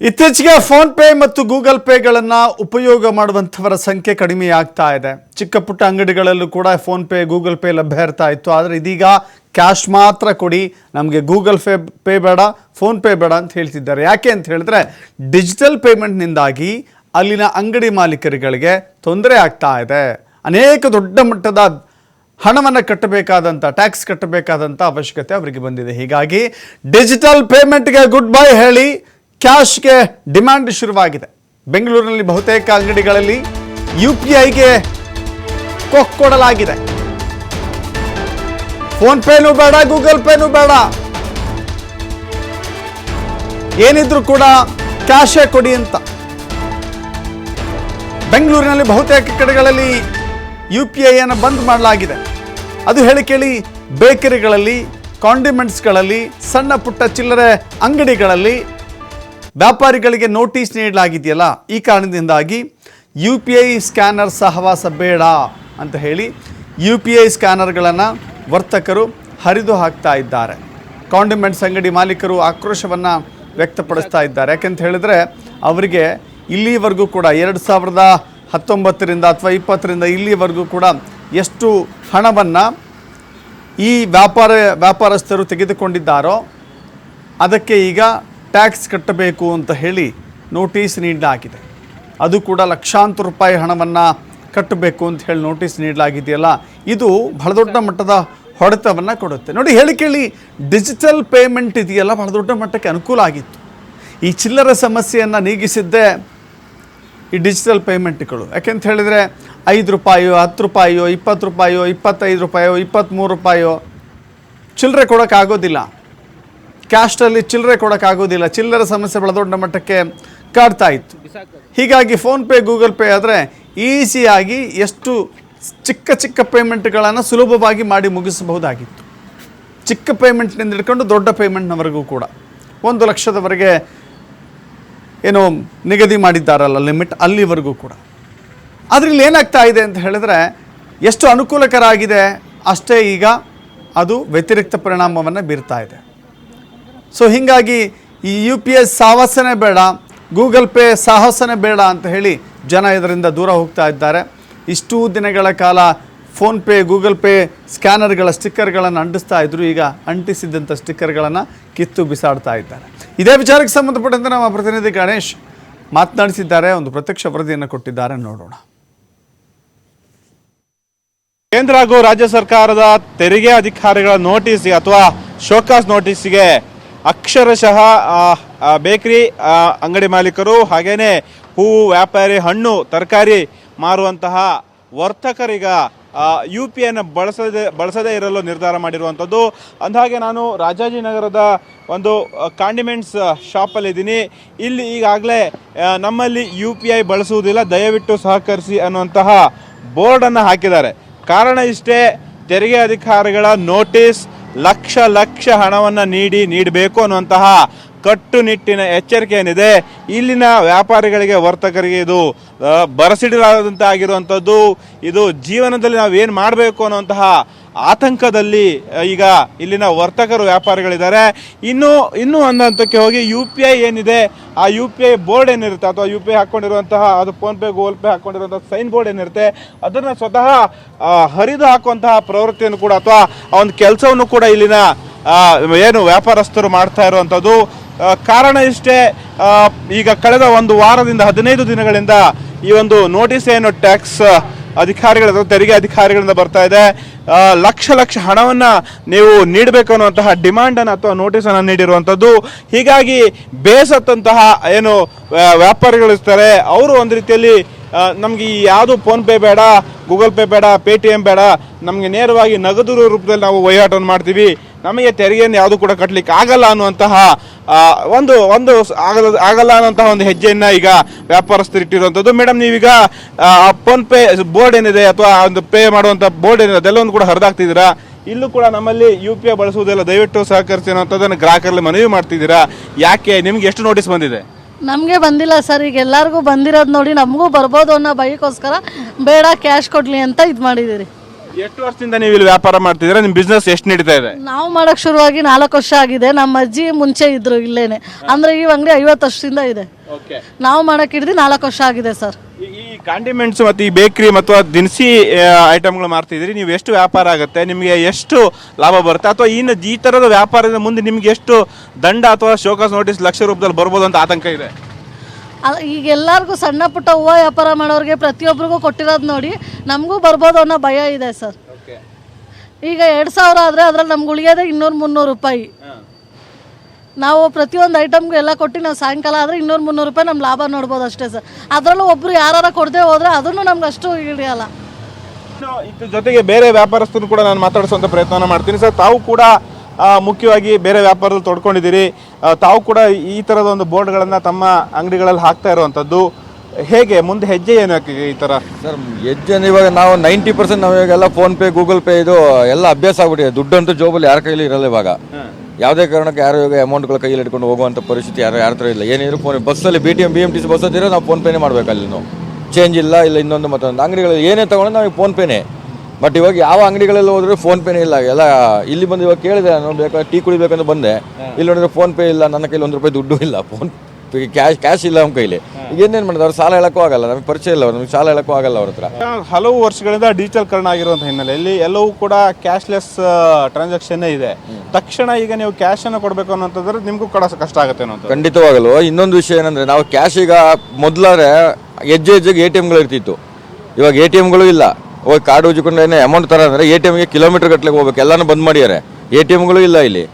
ಇತ್ತೀಚೆಗೆ PhonePe ಮತ್ತು Google ಪೇಗಳನ್ನು ಉಪಯೋಗ ಮಾಡುವಂಥವರ ಸಂಖ್ಯೆ ಕಡಿಮೆ ಆಗ್ತಾ ಇದೆ. ಚಿಕ್ಕ ಪುಟ್ಟ ಅಂಗಡಿಗಳಲ್ಲೂ ಕೂಡ ಫೋನ್ ಪೇ, ಗೂಗಲ್ ಪೇ ಲಭ್ಯ ಇರ್ತಾ ಇತ್ತು. ಆದರೆ ಇದೀಗ ಕ್ಯಾಶ್ ಮಾತ್ರ ಕೊಡಿ. ನಮಗೆ ಗೂಗಲ್ ಪೇ ಪೇ ಬೇಡ, ಫೋನ್ ಪೇ ಬೇಡ ಅಂತ ಹೇಳ್ತಿದ್ದಾರೆ. ಯಾಕೆ ಅಂತ ಹೇಳಿದ್ರೆ ಡಿಜಿಟಲ್ ಪೇಮೆಂಟ್ನಿಂದಾಗಿ ಅಲ್ಲಿನ ಅಂಗಡಿ ಮಾಲೀಕರುಗಳಿಗೆ ತೊಂದರೆ ಆಗ್ತಾ ಇದೆ. ಅನೇಕ ದೊಡ್ಡ ಮಟ್ಟದ ಹಣವನ್ನು ಕಟ್ಟಬೇಕಾದಂಥ ಟ್ಯಾಕ್ಸ್ ಕಟ್ಟಬೇಕಾದಂಥ ಅವಶ್ಯಕತೆ ಅವರಿಗೆ ಬಂದಿದೆ. ಹೀಗಾಗಿ ಡಿಜಿಟಲ್ ಪೇಮೆಂಟ್ಗೆ ಗುಡ್ ಬೈ ಹೇಳಿ ಕ್ಯಾಶ್ಗೆ ಡಿಮ್ಯಾಂಡ್ ಶುರುವಾಗಿದೆ. ಬೆಂಗಳೂರಿನಲ್ಲಿ ಬಹುತೇಕ ಅಂಗಡಿಗಳಲ್ಲಿ ಯು ಪಿ ಐಗೆ ಕೊಕ್ ಕೊಡಲಾಗಿದೆ ಫೋನ್ ಪೇನೂ ಬೇಡ, ಗೂಗಲ್ ಪೇನೂ ಬೇಡ. ಏನಿದ್ರು ಕೂಡ ಕ್ಯಾಶೇ ಕೊಡಿ ಅಂತ. ಬೆಂಗಳೂರಿನಲ್ಲಿ ಬಹುತೇಕ ಕಡೆಗಳಲ್ಲಿ ಯು ಪಿ ಐಯನ್ನು ಬಂದ್ ಮಾಡಲಾಗಿದೆ. ಅದು ಹೇಳಿ ಕೇಳಿ, ಬೇಕರಿಗಳಲ್ಲಿ, ಕಾಂಡಿಮೆಂಟ್ಸ್ಗಳಲ್ಲಿ, ಸಣ್ಣ ಪುಟ್ಟ ಚಿಲ್ಲರೆ ಅಂಗಡಿಗಳಲ್ಲಿ ವ್ಯಾಪಾರಿಗಳಿಗೆ ನೋಟಿಸ್ ನೀಡಲಾಗಿದೆಯಲ್ಲ, ಈ ಕಾರಣದಿಂದಾಗಿ ಯು ಪಿ ಐ ಸ್ಕ್ಯಾನರ್ ಸಹವಾಸ ಬೇಡ ಅಂತ ಹೇಳಿ ಯು ಪಿ ಐ ಸ್ಕ್ಯಾನರ್ಗಳನ್ನು ವರ್ತಕರು ಹರಿದು ಹಾಕ್ತಾ ಇದ್ದಾರೆ. ಕಾಂಡಿಮೆಂಟ್ಸ್ ಅಂಗಡಿ ಮಾಲೀಕರು ಆಕ್ರೋಶವನ್ನು ವ್ಯಕ್ತಪಡಿಸ್ತಾ ಇದ್ದಾರೆ. ಯಾಕೆಂತ ಹೇಳಿದ್ರೆ, ಅವರಿಗೆ ಇಲ್ಲಿವರೆಗೂ ಕೂಡ ಎರಡು ಸಾವಿರದ ಹತ್ತೊಂಬತ್ತರಿಂದ ಅಥವಾ ಇಪ್ಪತ್ತರಿಂದ ಇಲ್ಲಿವರೆಗೂ ಕೂಡ ಎಷ್ಟು ಹಣವನ್ನು ಈ ವ್ಯಾಪಾರ ವ್ಯಾಪಾರಸ್ಥರು ತೆಗೆದುಕೊಂಡಿದ್ದಾರೋ, ಅದಕ್ಕೆ ಈಗ ಟ್ಯಾಕ್ಸ್ ಕಟ್ಟಬೇಕು ಅಂತ ಹೇಳಿ ನೋಟಿಸ್ ನೀಡಲಾಗಿದೆ. ಅದು ಕೂಡ ಲಕ್ಷಾಂತರ ರೂಪಾಯಿ ಹಣವನ್ನು ಕಟ್ಟಬೇಕು ಅಂತ ಹೇಳಿ ನೋಟಿಸ್ ನೀಡಲಾಗಿದೆಯಲ್ಲ, ಇದು ಬಹಳ ದೊಡ್ಡ ಮಟ್ಟದ ಹೊಡೆತವನ್ನು ಕೊಡುತ್ತೆ. ನೋಡಿ, ಹೇಳಿ ಕೇಳಿ, ಡಿಜಿಟಲ್ ಪೇಮೆಂಟ್ ಇದೆಯಲ್ಲ, ಬಹಳ ದೊಡ್ಡ ಮಟ್ಟಕ್ಕೆ ಅನುಕೂಲ ಆಗಿತ್ತು. ಈ ಚಿಲ್ಲರೆ ಸಮಸ್ಯೆಯನ್ನು ನೀಗಿಸಿದ್ದೇ ಈ ಡಿಜಿಟಲ್ ಪೇಮೆಂಟ್ಗಳು. ಯಾಕೆಂತ ಹೇಳಿದರೆ, ಐದು ರೂಪಾಯೋ ಹತ್ತು ರೂಪಾಯೋ ಇಪ್ಪತ್ತು ರೂಪಾಯೋ ಇಪ್ಪತ್ತೈದು ರೂಪಾಯೋ ಇಪ್ಪತ್ತ್ಮೂರು ರೂಪಾಯೋ ಚಿಲ್ಲರೆ ಕೊಡೋಕ್ಕಾಗೋದಿಲ್ಲ. ಕ್ಯಾಸ್ಟಲ್ಲಿ ಚಿಲ್ಲರೆ ಕೊಡೋಕ್ಕಾಗೋದಿಲ್ಲ. ಚಿಲ್ಲರೆ ಸಮಸ್ಯೆ ಬಹಳ ದೊಡ್ಡ ಮಟ್ಟಕ್ಕೆ ಕಾಡ್ತಾ ಇತ್ತು. ಹೀಗಾಗಿ ಫೋನ್ಪೇ ಗೂಗಲ್ ಪೇ ಆದರೆ ಈಸಿಯಾಗಿ ಎಷ್ಟು ಚಿಕ್ಕ ಚಿಕ್ಕ ಪೇಮೆಂಟ್ಗಳನ್ನು ಸುಲಭವಾಗಿ ಮಾಡಿ ಮುಗಿಸಬಹುದಾಗಿತ್ತು. ಚಿಕ್ಕ ಪೇಮೆಂಟ್ನಿಂದ ಹಿಡ್ಕೊಂಡು ದೊಡ್ಡ ಪೇಮೆಂಟ್ನವರೆಗೂ ಕೂಡ. ಒಂದು ಲಕ್ಷದವರೆಗೆ ಏನು ನಿಗದಿ ಮಾಡಿದ್ದಾರಲ್ಲ ಲಿಮಿಟ್ ಅಲ್ಲಿವರೆಗೂ ಕೂಡ. ಅದರಲ್ಲಿ ಏನಾಗ್ತಾ ಇದೆ ಅಂತ ಹೇಳಿದ್ರೆ ಎಷ್ಟು ಅನುಕೂಲಕರ ಆಗಿದೆ ಅಷ್ಟೇ ಈಗ ಅದು ವ್ಯತಿರಿಕ್ತ ಪರಿಣಾಮವನ್ನು ಬೀರ್ತಾ ಇದೆ. ಸೊ ಹೀಗಾಗಿ ಈ ಯು ಪಿ ಎಸ್ ಸಾಹಸನೇ ಬೇಡ ಗೂಗಲ್ ಪೇ ಸಾಹಸನೇ ಬೇಡ ಅಂತ ಹೇಳಿ ಜನ ಇದರಿಂದ ದೂರ ಹೋಗ್ತಾ ಇದ್ದಾರೆ. ಇಷ್ಟೂ ದಿನಗಳ ಕಾಲ ಫೋನ್ಪೇ ಗೂಗಲ್ ಪೇ ಸ್ಕ್ಯಾನರ್ಗಳ ಸ್ಟಿಕ್ಕರ್ಗಳನ್ನು ಅಂಟಿಸ್ತಾ ಇದ್ದರು ಈಗ ಅಂಟಿಸಿದ್ದಂಥ ಸ್ಟಿಕ್ಕರ್ಗಳನ್ನು ಕಿತ್ತು ಬಿಸಾಡ್ತಾ ಇದ್ದಾರೆ. ಇದೇ ವಿಚಾರಕ್ಕೆ ಸಂಬಂಧಪಟ್ಟಂತೆ ನಮ್ಮ ಪ್ರತಿನಿಧಿ ಗಣೇಶ್ ಮಾತನಾಡಿಸಿದ್ದಾರೆ. ಒಂದು ಪ್ರತ್ಯಕ್ಷ ವರದಿಯನ್ನು ಕೊಟ್ಟಿದ್ದಾರೆ. ನೋಡೋಣ. ಕೇಂದ್ರ ಹಾಗೂ ರಾಜ್ಯ ಸರ್ಕಾರದ ತೆರಿಗೆ ಅಧಿಕಾರಿಗಳ ನೋಟಿಸ್ಗೆ ಅಥವಾ ಶೋಕಾಸ್ ನೋಟಿಸ್ಗೆ ಅಕ್ಷರಶಃ ಬೇಕರಿ ಅಂಗಡಿ ಮಾಲೀಕರು ಹಾಗೆಯೇ ಹೂವು ವ್ಯಾಪಾರಿ, ಹಣ್ಣು, ತರಕಾರಿ ಮಾರುವಂತಹ ವರ್ತಕರಿಗ ಯು ಪಿ ಐನ ಬಳಸದೆ, ಬಳಸದೇ ಇರಲು ನಿರ್ಧಾರ ಮಾಡಿರುವಂಥದ್ದು. ಅಂದಹಾಗೆ ನಾನು ರಾಜಾಜಿನಗರದ ಒಂದು ಕಾಂಡಿಮೆಂಟ್ಸ್ ಶಾಪಲ್ಲಿದ್ದೀನಿ ಇಲ್ಲಿ ಈಗಾಗಲೇ ನಮ್ಮಲ್ಲಿ ಯು ಪಿ ಐ ಬಳಸುವುದಿಲ್ಲ. ದಯವಿಟ್ಟು ಸಹಕರಿಸಿ ಅನ್ನುವಂತಹ ಬೋರ್ಡನ್ನು ಹಾಕಿದ್ದಾರೆ. ಕಾರಣ ಇಷ್ಟೇ, ತೆರಿಗೆ ಅಧಿಕಾರಿಗಳ ನೋಟಿಸ್ ಲಕ್ಷ ಲಕ್ಷ ಹಣವನ್ನು ನೀಡಿ ನೀಡಬೇಕು ಅನ್ನುವಂತಹ ಕಟ್ಟುನಿಟ್ಟಿನ ಎಚ್ಚರಿಕೆ ಏನಿದೆ? ಇಲ್ಲಿನ ವ್ಯಾಪಾರಿಗಳಿಗೆ ವರ್ತಕರಿಗೆ ಇದು ಆ, ಬರಸಿಡಲಾದಂತೆ ಆಗಿರುವಂಥದ್ದು ಇದು ಜೀವನದಲ್ಲಿ ನಾವು ಏನು ಮಾಡಬೇಕು ಅನ್ನುವಂತಹ ಆತಂಕದಲ್ಲಿ ಈಗ ಇಲ್ಲಿನ ವರ್ತಕರು ವ್ಯಾಪಾರಿಗಳಿದ್ದಾರೆ. ಇನ್ನು ಇನ್ನೂ ಒಂದು ಹಂತಕ್ಕೆ ಹೋಗಿ ಯು ಪಿ ಐ ಏನಿದೆ ಆ ಯು ಪಿ ಐ ಬೋರ್ಡ್ ಏನಿರುತ್ತೆ ಅಥವಾ ಯು ಪಿ ಐ ಹಾಕ್ಕೊಂಡಿರುವಂತಹ ಅದು ಫೋನ್ಪೇ ಗೂಗಲ್ ಪೇ ಹಾಕ್ಕೊಂಡಿರುವಂಥ ಸೈನ್ ಬೋರ್ಡ್ ಏನಿರುತ್ತೆ ಅದನ್ನು ಸ್ವತಃ ಹರಿದು ಹಾಕುವಂತಹ ಪ್ರವೃತ್ತಿಯನ್ನು ಕೂಡ ಅಥವಾ ಆ ಒಂದು ಕೆಲಸವನ್ನು ಕೂಡ ಇಲ್ಲಿನ ಏನು ವ್ಯಾಪಾರಸ್ಥರು ಮಾಡ್ತಾ ಇರುವಂಥದ್ದು ಕಾರಣ ಇಷ್ಟೇ ಈಗ ಕಳೆದ ಒಂದು ವಾರದಿಂದ ಹದಿನೈದು ದಿನಗಳಿಂದ ಈ ಒಂದು ನೋಟಿಸ್ ಏನು ಟ್ಯಾಕ್ಸ್ ಅಧಿಕಾರಿಗಳ ತೆರಿಗೆ ಅಧಿಕಾರಿಗಳಿಂದ ಬರ್ತಾ ಇದೆ. ಲಕ್ಷ ಲಕ್ಷ ಹಣವನ್ನ ನೀವು ನೀಡಬೇಕು ಅನ್ನುವಂತಹ ಡಿಮ್ಯಾಂಡ್ ಅನ್ನು ಅಥವಾ ನೋಟಿಸ್ ನೀಡಿರುವಂಥದ್ದು. ಹೀಗಾಗಿ ಬೇಸತ್ತಂತಹ ಏನು, ವ್ಯಾ- ವ್ಯಾಪಾರಿಗಳಿರ್ತಾರೆ ಅವರು ಒಂದು ರೀತಿಯಲ್ಲಿ ನಮಗೆ ಈ ಯಾವುದು ಫೋನ್ ಪೇ ಬೇಡ, ಗೂಗಲ್ ಪೇ ಬೇಡ ಪೇ ಟಿ ಎಂ ಬೇಡ, ನಮಗೆ ನೇರವಾಗಿ ನಗದು ರೂಪದಲ್ಲಿ ನಾವು ವಹಿವಾಟನ್ನು ಮಾಡ್ತೀವಿ. ನಮಗೆ ತೆರಿಗೆಯನ್ನು ಯಾವುದು ಕೂಡ ಕಟ್ಟಲಿಕ್ಕೆ ಆಗಲ್ಲ ಅನ್ನುವಂತಹ ಒಂದು ಒಂದು ಆಗಲ್ಲ ಆಗಲ್ಲ ಒಂದು ಹೆಜ್ಜೆಯನ್ನು ಈಗ ವ್ಯಾಪಾರಸ್ಥರು ಇಟ್ಟಿರುವಂಥದ್ದು ಮೇಡಮ್, ನೀವೀಗ ಫೋನ್ ಪೇ ಬೋರ್ಡ್ ಏನಿದೆ ಅಥವಾ ಒಂದು ಪೇ ಮಾಡುವಂಥ ಬೋರ್ಡ್ ಏನಿದೆ, ಅದೆಲ್ಲವನ್ನು ಕೂಡ ಹರಿದಾಗ್ತಿದ್ದೀರಾ ಇಲ್ಲೂ ಕೂಡ ನಮ್ಮಲ್ಲಿ ಯು ಪಿ ಐ ಬಳಸುವುದಿಲ್ಲ. ದಯವಿಟ್ಟು ಸಹಕರಿಸಿ ಅನ್ನೋಂಥದ್ದನ್ನು ಗ್ರಾಹಕರಲ್ಲಿ ಮನವಿ ಮಾಡ್ತಿದ್ದೀರಾ? ಯಾಕೆ? ನಿಮ್ಗೆ ಎಷ್ಟು ನೋಟಿಸ್ ಬಂದಿದೆ? ನಮಗೆ ಬಂದಿಲ್ಲ ಸರ್. ಈಗ ಎಲ್ಲರಿಗೂ ಬಂದಿರೋದು ನೋಡಿ ನಮಗೂ ಬರ್ಬೋದು ಅನ್ನೋ ಭಯಕ್ಕೋಸ್ಕರ ಬೇಡ, ಕ್ಯಾಶ್ ಕೊಡಲಿ ಅಂತ ಇದು ಮಾಡಿದ್ದೀರಿ. ಎಷ್ಟು ವರ್ಷದಿಂದ ನೀವು ಇಲ್ಲಿ ವ್ಯಾಪಾರ ಮಾಡ್ತಿದ್ರೆ ನಿಮ್ಮ ಬಿಸ್ನೆಸ್ ಎಷ್ಟು ನಡೀತಾ ಇದೆ? ನಾವು ಮಾಡಕ್ ಶುರುವಾಗಿ ನಾಲ್ಕು ವರ್ಷ ಆಗಿದೆ. ನಮ್ಮ ಅಜ್ಜಿ ಮುಂಚೆ ಇದ್ರು ಇಲ್ಲೇನೆ. ಅಂದ್ರೆ ಈ ಅಂಗಡಿ ಐವತ್ತು ವರ್ಷದಿಂದ ಇದೆ. ಓಕೆ ನಾವು ಮಾಡಕ್ ಹಿಡಿದು ನಾಲ್ಕು ವರ್ಷ ಆಗಿದೆ ಸರ್. ಈ ಕಾಂಡಿಮೆಂಟ್ಸ್ ಮತ್ತು ಈ ಬೇಕ್ರಿ ಮತ್ತು ದಿನಸಿ ಐಟಮ್ಗಳು ಮಾರ್ತಿದ್ರಿ ನೀವು ಎಷ್ಟು ವ್ಯಾಪಾರ ಆಗುತ್ತೆ? ನಿಮಗೆ ಎಷ್ಟು ಲಾಭ ಬರುತ್ತೆ? ಅಥವಾ ಇನ್ನು ಈ ಥರದ ವ್ಯಾಪಾರದ ಮುಂದೆ ನಿಮ್ಗೆ ಎಷ್ಟು ದಂಡ ಅಥವಾ ಶೋಕಾಸ್ ನೋಟಿಸ್ ಲಕ್ಷ ರೂಪದಲ್ಲಿ ಬರ್ಬೋದು ಅಂತ ಆತಂಕ ಇದೆ? ಈಗ ಎಲ್ಲರಿಗೂ ಸಣ್ಣ ಪುಟ್ಟ ಹೂವು ವ್ಯಾಪಾರ ಮಾಡೋರಿಗೆ ಪ್ರತಿಯೊಬ್ಬರಿಗೂ ಕೊಟ್ಟಿರೋದು ನೋಡಿ ನಮಗೂ ಬರ್ಬೋದು ಅನ್ನೋ ಭಯ ಇದೆ ಸರ್. ಈಗ ಎರಡು ಸಾವಿರ ಆದರೆ ಅದ್ರಲ್ಲಿ ನಮ್ಗೆ ಉಳಿಯೋದೆ ಇನ್ನೂರು ಮುನ್ನೂರು ರೂಪಾಯಿ. ನಾವು ಪ್ರತಿಯೊಂದು ಐಟಮ್ಗೂ ಎಲ್ಲ ಕೊಟ್ಟು ನಾವು ಸಾಯಂಕಾಲ ಆದರೆ ಇನ್ನೂರು ಮುನ್ನೂರು ರೂಪಾಯಿ ನಮ್ಮ ಲಾಭ ನೋಡ್ಬೋದು ಅಷ್ಟೇ ಸರ್. ಅದರಲ್ಲೂ ಒಬ್ಬರು ಯಾರು ಕೊಡದೆ ಹೋದರೆ ಅದನ್ನು ನಮ್ಗೆ ಅಷ್ಟು ಹಿಡಿಯಲ್ಲ. ಇದ್ರ ಜೊತೆಗೆ ಬೇರೆ ವ್ಯಾಪಾರಸ್ಥರು ಕೂಡ ನಾನು ಮಾತಾಡಿಸುವಂತ ಪ್ರಯತ್ನ ಮಾಡ್ತೀನಿ ಸರ್. ತಾವು ಕೂಡ ಮುಖ್ಯವಾಗಿ ಬೇರೆ ವ್ಯಾಪಾರದಲ್ಲಿ ತೊಡ್ಕೊಂಡಿದ್ದೀರಿ. ತಾವು ಕೂಡ ಈ ಥರದ ಒಂದು ಬೋರ್ಡ್ಗಳನ್ನು ತಮ್ಮ ಅಂಗಡಿಗಳಲ್ಲಿ ಹಾಕ್ತಾ ಇರುವಂಥದ್ದು. ಹೇಗೆ ಮುಂದೆ ಹೆಜ್ಜೆ ಏನು ಈ ಥರ ಸರ್ ಹೆಜ್ಜೆ ಇವಾಗ ನಾವು ನೈಂಟಿ ಪರ್ಸೆಂಟ್ ನಾವು ಇವಾಗೆಲ್ಲ ಫೋನ್ ಪೇ ಗೂಗಲ್ ಪೇ ಇದು ಎಲ್ಲ ಅಭ್ಯಾಸ ಆಗ್ಬಿಟ್ಟಿದೆ. ದುಡ್ಡಂತೂ ಜೋಬಲ್ಲಿ ಯಾರ ಕೈಲಿ ಇರಲ್ಲ ಇವಾಗ. ಯಾವುದೇ ಕಾರಣಕ್ಕೆ ಯಾರು ಇವಾಗ ಅಮೌಂಟ್ಗಳ ಕೈಯಲ್ಲಿ ಇಟ್ಕೊಂಡು ಹೋಗುವಂಥ ಪರಿಸ್ಥಿತಿ ಯಾರು ಯಾರ ಥರ ಇಲ್ಲ. ಏನಿದ್ರು ಫೋನ್ ಬಸ್ಸಲ್ಲಿ B T M B M T C bus ಹತ್ತಿರ ನಾವು ಫೋನ್ಪೇನೇ ಮಾಡ್ಬೇಕು ಅಲ್ಲಿ ನಾವು. ಚೇಂಜ್ ಇಲ್ಲ ಇಲ್ಲ ಇನ್ನೊಂದು ಮತ್ತೊಂದು. ಅಂಗಡಿಗಳಲ್ಲಿ ಏನೇ ತೊಗೊಂಡು ನಾವು ಫೋನ್ ಪೇನೇ. ಬಟ್ ಇವಾಗ ಯಾವ ಅಂಗಡಿಗಳಲ್ಲಿ ಹೋದ್ರೆ ಫೋನ್ ಪೇನೇ ಇಲ್ಲ. ಎಲ್ಲ ಇಲ್ಲಿ ಬಂದು ಇವಾಗ ಕೇಳಿದೆ ನಾನು ಬೇಕಾದ್ರೆ ಟೀ ಕುಡಿಬೇಕಂತ ಬಂದೆ. ಇಲ್ಲಿ ನೋಡಿದ್ರೆ ಫೋನ್ ಪೇ ಇಲ್ಲ ನನ್ನ ಕೈಲಿ ಒಂದು ರೂಪಾಯಿ ದುಡ್ಡು ಇಲ್ಲ. ಫೋನ್ ಕ್ಯಾಶ್ ಕ್ಯಾಶ್ ಇಲ್ಲ ನಮ್ಮ ಕೈಲಿ. ಈಗ ಏನೇನು ಮಾಡಿದ್ರು ಅವ್ರು ಸಾಲ ಹೇಳಕ್ಕೂ ಆಗಲ್ಲ ನಮಗೆ ಪರಿಚಯ ಇಲ್ಲ ಅವ್ರು ನಮಗೆ ಸಾಲ ಹೇಳಕ್ಕೂ ಆಗಲ್ಲ ಅವ್ರ ಹತ್ರ. ಹಲವು ವರ್ಷಗಳಿಂದ ಡಿಜಿಟಲ್ಕರಣ ಆಗಿರುವಂಥ ಹಿನ್ನೆಲೆಯಲ್ಲಿ ಎಲ್ಲವೂ ಕೂಡ ಕ್ಯಾಶ್ಲೆಸ್ ಟ್ರಾನ್ಸಾಕ್ಷನ್ನೇ ಇದೆ. ತಕ್ಷಣ ಈಗ ನೀವು ಕ್ಯಾಶ್ ಅನ್ನು ಕೊಡಬೇಕು ಅನ್ನೋಂಥದ್ರೆ ನಿಮಗೂ ಕೂಡ ಕಷ್ಟ ಆಗುತ್ತೆ ಅನ್ನೋದು ಖಂಡಿತವಾಗಲು. ಇನ್ನೊಂದು ವಿಷಯ ಏನಂದ್ರೆ ನಾವು ಕ್ಯಾಶ್ ಈಗ ಮೊದಲಾದ್ರೆ ಹೆಜ್ಜೆ ಹೆಜ್ಜೆಗೆ ಎ ಟಿ ಎಮ್ಗಳು ಇರ್ತಿತ್ತು. ಇವಾಗ ಎ ಟಿ ಎಮ್ಗಳು ಇಲ್ಲ. ಹೋಗಿ ಕಾರ್ಡ್ ಉಜ್ಜಿಕೊಂಡು ಏನೇ ಅಮೌಂಟ್ ತರ ಅಂದರೆ ಎ ಟಿ ಎಮ್ಗೆ ಕಿಲೋಮೀಟರ್ ಗಟ್ಟಲೆ ಹೋಗ್ಬೇಕು. ಎಲ್ಲಾನು ಬಂದ್ ಮಾಡಿದ್ದಾರೆ ಎ ಟಿ ಎಮ್ಗಳು ಇಲ್ಲ ಇಲ್ಲಿ.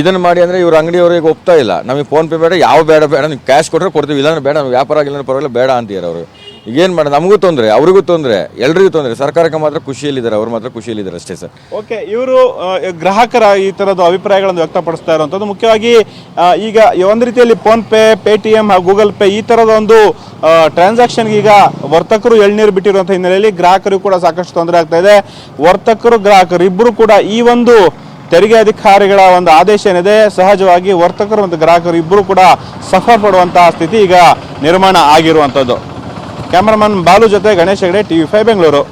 ಇದನ್ನ ಮಾಡಿ ಅಂದ್ರೆ ಇವ್ರ ಅಂಗಡಿಯವ್ರಿಗೆ ಒಪ್ತಾ ಇಲ್ಲ. ನಮಗೆ ಫೋನ್ ಪೇ ಬೇಡ, ಯಾವ ಬೇಡ ಬೇಡ. ನೀವು ಕ್ಯಾಶ್ ಕೊಟ್ಟರೆ ಕೊಡ್ತೀವಿ. ಇಲ್ಲಾಂದ್ರೆ ಬೇಡ, ನಮ್ಗೆ ವ್ಯಾಪಾರ ಆಗಿಲ್ಲ ಪರವಾಗಿಲ್ಲ, ಬೇಡ ಅಂತೀರ ಅವರು. ಈಗೇನು ಮಾಡೋದು? ನಮಗೂ ತೊಂದರೆ, ಅವ್ರಿಗೂ ತೊಂದರೆ, ಎಲ್ರಿಗೂ ತೊಂದರೆ. ಸರ್ಕಾರಕ್ಕೆ ಮಾತ್ರ ಖುಷಿಯಲ್ಲಿದ್ದಾರೆ, ಅವ್ರು ಮಾತ್ರ ಖುಷಿಯಲ್ಲಿದ್ದಾರೆ ಅಷ್ಟೇ ಸರ್. ಓಕೆ, ಇವರು ಗ್ರಾಹಕರ ಈ ತರದ ಅಭಿಪ್ರಾಯಗಳನ್ನು ವ್ಯಕ್ತಪಡಿಸ್ತಾ ಇರುವಂಥದ್ದು. ಮುಖ್ಯವಾಗಿ ಈಗ ಒಂದು ರೀತಿಯಲ್ಲಿ ಫೋನ್ ಪೇ, ಪೇಟಿಎಂ, ಹಾಗೂ ಗೂಗಲ್ ಪೇ ಈ ಥರದ ಒಂದು ಟ್ರಾನ್ಸಾಕ್ಷನ್ಗೆ ಈಗ ವರ್ತಕರು ಎಳ್ನೀರು ಬಿಟ್ಟಿರುವಂಥ ಹಿನ್ನೆಲೆಯಲ್ಲಿ ಗ್ರಾಹಕರಿಗೂ ಕೂಡ ಸಾಕಷ್ಟು ತೊಂದರೆ ಆಗ್ತಾ ಇದೆ. ವರ್ತಕರು, ಗ್ರಾಹಕರು ಇಬ್ಬರು ಕೂಡ ಈ ಒಂದು ತೆರಿಗೆ ಅಧಿಕಾರಿಗಳ ಒಂದು ಆದೇಶ ಏನಿದೆ, ಸಹಜವಾಗಿ ವರ್ತಕರು ಮತ್ತು ಗ್ರಾಹಕರು ಇಬ್ಬರು ಕೂಡ ಸಫರ್ ಪಡುವಂತಹ ಸ್ಥಿತಿ ಈಗ ನಿರ್ಮಾಣ ಆಗಿರುವಂಥದ್ದು. ಕ್ಯಾಮರಾಮನ್ ಬಾಲು ಜೊತೆ ಗಣೇಶ್ ಹೆಗಡೆ ಟಿವಿ ಫೈವ್ ಬೆಂಗಳೂರು.